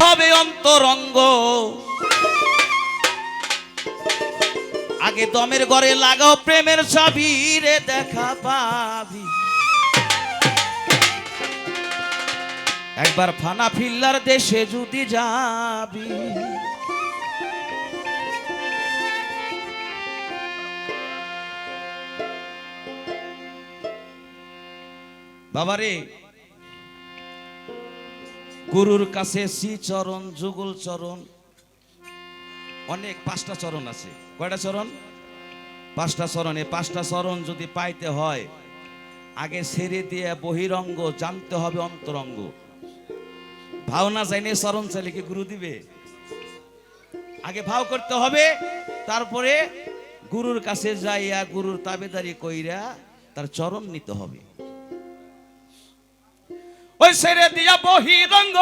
হবে অন্তরঙ্গ। আগে দমের ঘরে লাগাও প্রেমের ছবি রে, দেখা পাবি। একবার ফানা ফিল্লার দেশে যদি যাবি। বাবারে গুরুর কাছে শ্রী চরণ, যুগল চরণ। অনেক পাঁচটা চরণ আছে। কয়টা চরণ? পাঁচটা চরণে পাঁচটা চরণ যদি পাইতে হয়, আগে ছেড়ে দিয়ে বহিরঙ্গ, জানতে হবে অন্তরঙ্গ। ভাওনা যাইনে চরণ চাইলে কি গুরু দিবে? আগে ভাও করতে হবে, তারপরে গুরুর কাছে যাইয়া গুরুর তাবেদারি কইরা তার চরণ নিতে হবে। ওই ছেড়ে দিয়া বহিরঙ্গ,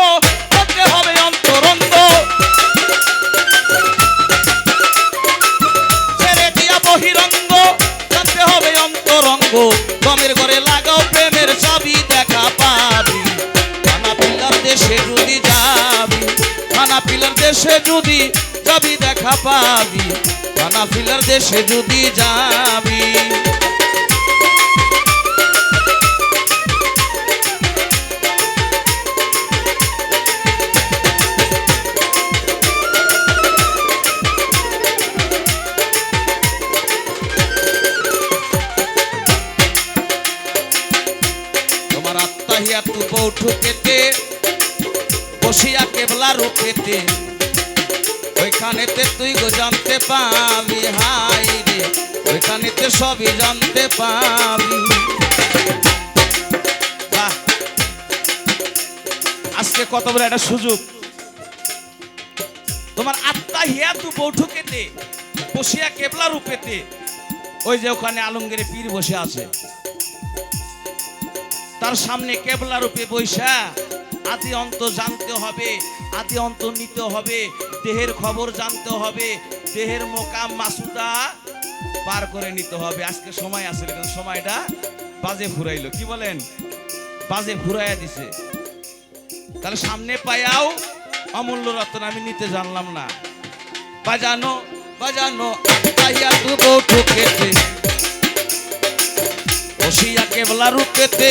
করতে হবে অন্তরঙ্গ। ছেড়ে দিয়া বহিরঙ্গ জানতে হবে অন্তরঙ্গ। গমের ঘরে লাগাও প্রেমের ছবি দেখা পাবি। খানা পিলার দেশে যদি যাবি, খানা পিলার দেশে যদি যাবি, দেখা পাবি। খানা পিলার দেশে যদি যাবি। হিয়া তু বৌঠু কেতে বসিয়া কেবলা রূপেতে ওইখানেতে তুই গো জানতে পাবি, হাই রে, ওইখানেতে সবই জানতে পাবি। আজকে কত বড় একটা সুযোগ। তোমার আত্মা হিয়া তু বৌঠু কেতে বসিয়া কেবলা রূপেতে ওই যে ওখানে আলমগীরে পীর বসে আছে। তার সামনে কেবলা রূপে বৈশা। আদি অন্ত জানতে হবে, আদি অন্ত নিতে হবে, দেহের খবর জানতে হবে, দেহের মোকাম মাসুদা পার করে নিতে হবে। আজকে সময় আছে কিন্তু সময়টা বাজে ফুরাইলো। কি বলেন? বাজে ফুরাইয়া দিছে। তাহলে সামনে পায়াও অমূল্য রত্ন আমি নিতে জানলাম না। বাজানো বাজানো আইয়া তু বউঠু খেতে বসিয়া কেবলা রূপেতে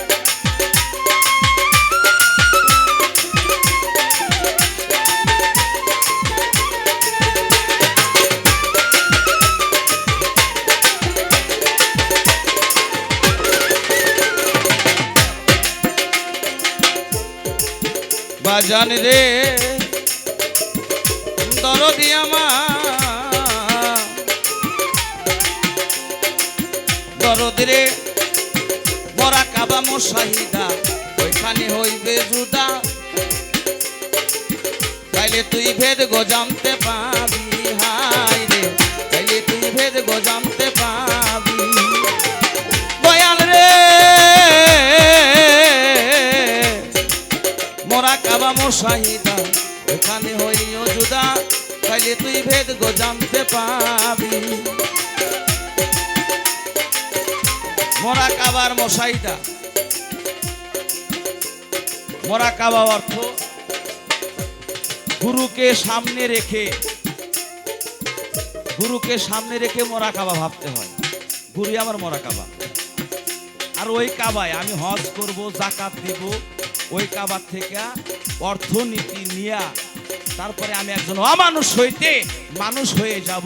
বাজান রে দরদি আমার। দরদ রে, মরা কাবা মশাহিদা, ওইখানে হইবে জুদা। তাইলে তুই ভেদ গো জানতে পাবি হাই রে। তাইলে তুই ভেদ গো এখানে হইও জুদা তাইলে তুই ভেদ গো জানতে পাবি। মোরা কাবার মশাইদা মোরা কাবা অর্থ গুরুকে সামনে রেখে, গুরুকে সামনে রেখে মোরা কাবা ভাবতে হয়। গুরু আমার মোরা কাবা আর ওই কাবায় আমি হজ করব, জাকাত দিব ওই কাবার থেকে অর্থনীতি নিয়া তারপরে আমি একজন অমানুষ হইতে মানুষ হয়ে যাব।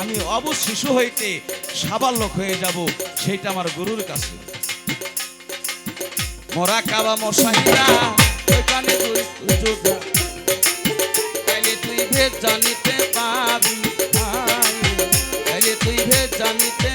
আমি অবুজ শিশু হইতে সাবালক হয়ে যাব। সেইটা আমার গুরুর কাছে। মরা কাবা মশাইরা ওইখানে তুই ভেদ জানিতে পাবি তুই ভেদ জানিতে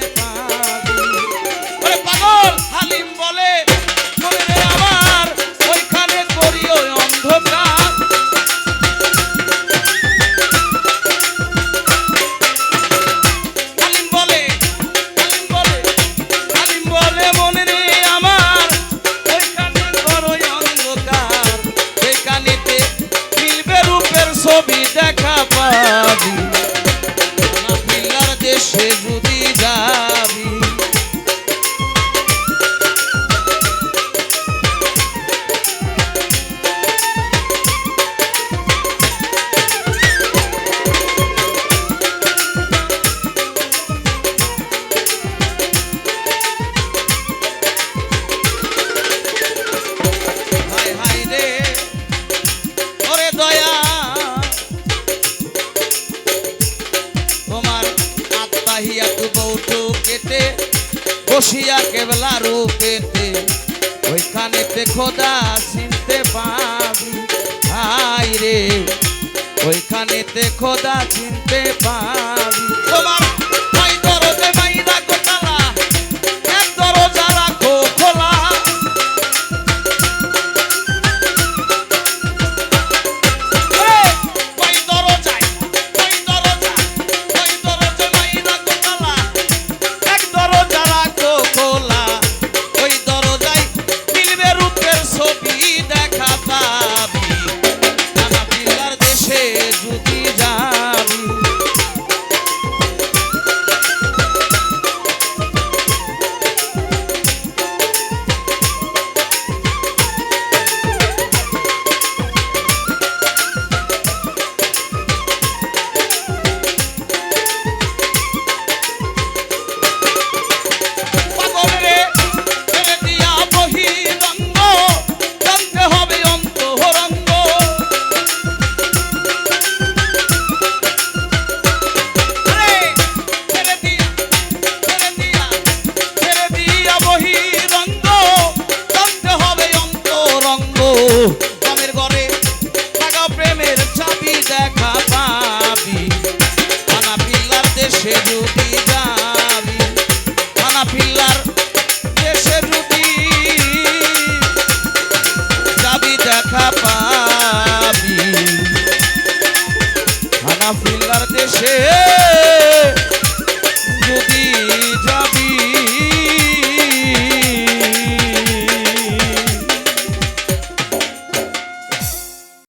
হে বাহিয়া তু বৌটু কেটে বসিয়া কেবলা রূপেতে। ওইখানেতে খোদা চিনতে পাবি হাই রে। ওইখানেতে খোদা চিনতে পাবি। তোমার চাবি দেখ